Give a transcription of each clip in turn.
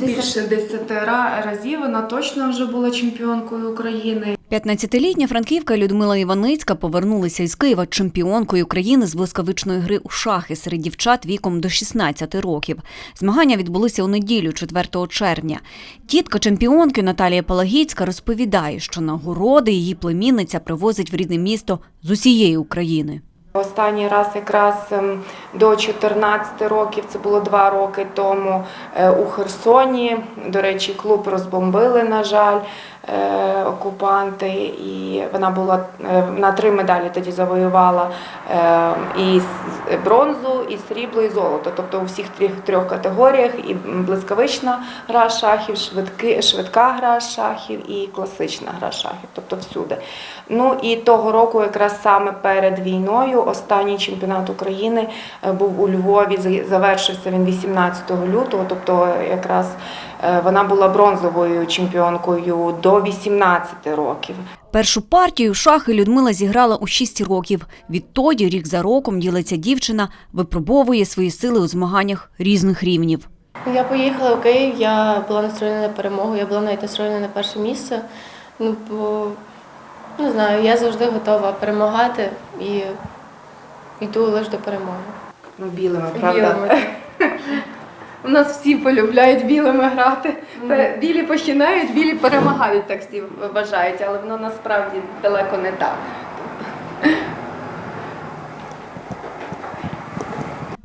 Більше 10 разів вона точно вже була чемпіонкою України. 15-літня франківка Людмила Іваницька повернулася із Києва чемпіонкою України з блискавичної гри у шахи серед дівчат віком до 16 років. Змагання відбулися у неділю, 4 червня. Тітка чемпіонки Наталія Палагіцька розповідає, що нагороди її племінниця привозить в рідне місто з усієї України. Останній раз якраз ем, до 14 років, це було два роки тому е, у Херсоні. До речі, клуб розбомбили, на жаль, окупанти, і вона була е, на три медалі тоді завоювала е, і бронзу, і срібло, і золото. Тобто у всіх трьох, трьох категоріях і блискавична гра шахів, швидки, швидка гра шахів і класична гра шахів, тобто всюди. Ну і того року, якраз саме перед війною, останній чемпіонат України е, був у Львові. Завершився він 18 лютого. Тобто, якраз е, вона була бронзовою чемпіонкою до 18 років. Першу партію в шахи Людмила зіграла у 6 років. Відтоді, рік за роком, ділиться дівчина, випробовує свої сили у змаганнях різних рівнів. Я поїхала в Київ, я була настроєна на перемогу, я була навіть настроєна на перше місце. Ну, бо не знаю, я завжди готова перемагати і йду лише до перемоги. Ну, білими, Білими. У нас всі полюбляють білими грати. Пе- Білі починають, білі перемагають, так всі вважають, але воно насправді далеко не так.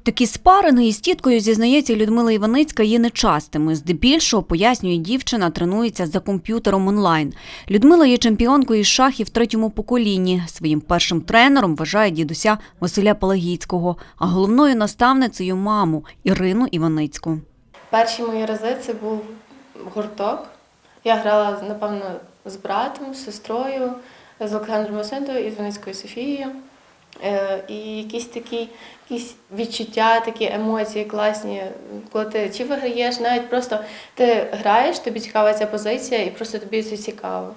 Такі спаринги із тіткою, зізнається Людмила Іваницька, є нечастими. Здебільшого, пояснює дівчина, тренується за комп'ютером онлайн. Людмила є чемпіонкою шахів в третьому поколінні. Своїм першим тренером вважає дідуся Василя Палагіцького, а головною наставницею маму Ірину Іваницьку. Перші мої рази це був гурток. Я грала, напевно, з братом, з сестрою, з Олександром Васильовою і з Ваницькою Софією. Е, І якісь такі якісь відчуття, такі емоції класні, коли ти чи виграєш, навіть просто ти граєш, тобі цікава ця позиція, і просто тобі це цікаво.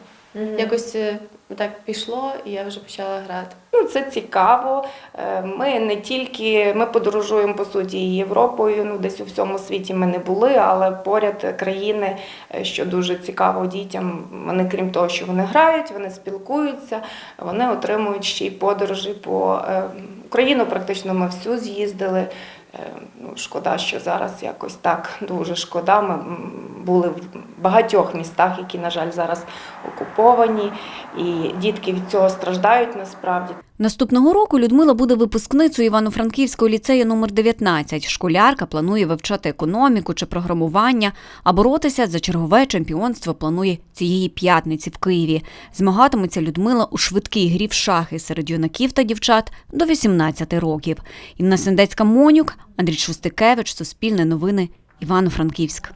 Якось е, так пішло, і я вже почала грати. Ну, це цікаво. Е, Ми не тільки ми подорожуємо по суті і Європою. Ну десь у всьому світі ми не були, але поряд країни, е, що дуже цікаво дітям. Вони, крім того, що вони грають, вони спілкуються, вони отримують ще й подорожі по Україну. Практично ми всю з'їздили. Ну, шкода, що зараз якось так дуже шкода. Ми були в багатьох містах, які, на жаль, зараз окуповані, і дітки від цього страждають насправді. Наступного року Людмила буде випускницею Івано-Франківського ліцею номер 19. Школярка планує вивчати економіку чи програмування, а боротися за чергове чемпіонство планує цієї п'ятниці в Києві. Змагатиметься Людмила у швидкій грі в шахи серед юнаків та дівчат до 18 років. Інна Сендецька Монюк, Андрій Шустикевич, Суспільне новини, Івано-Франківськ.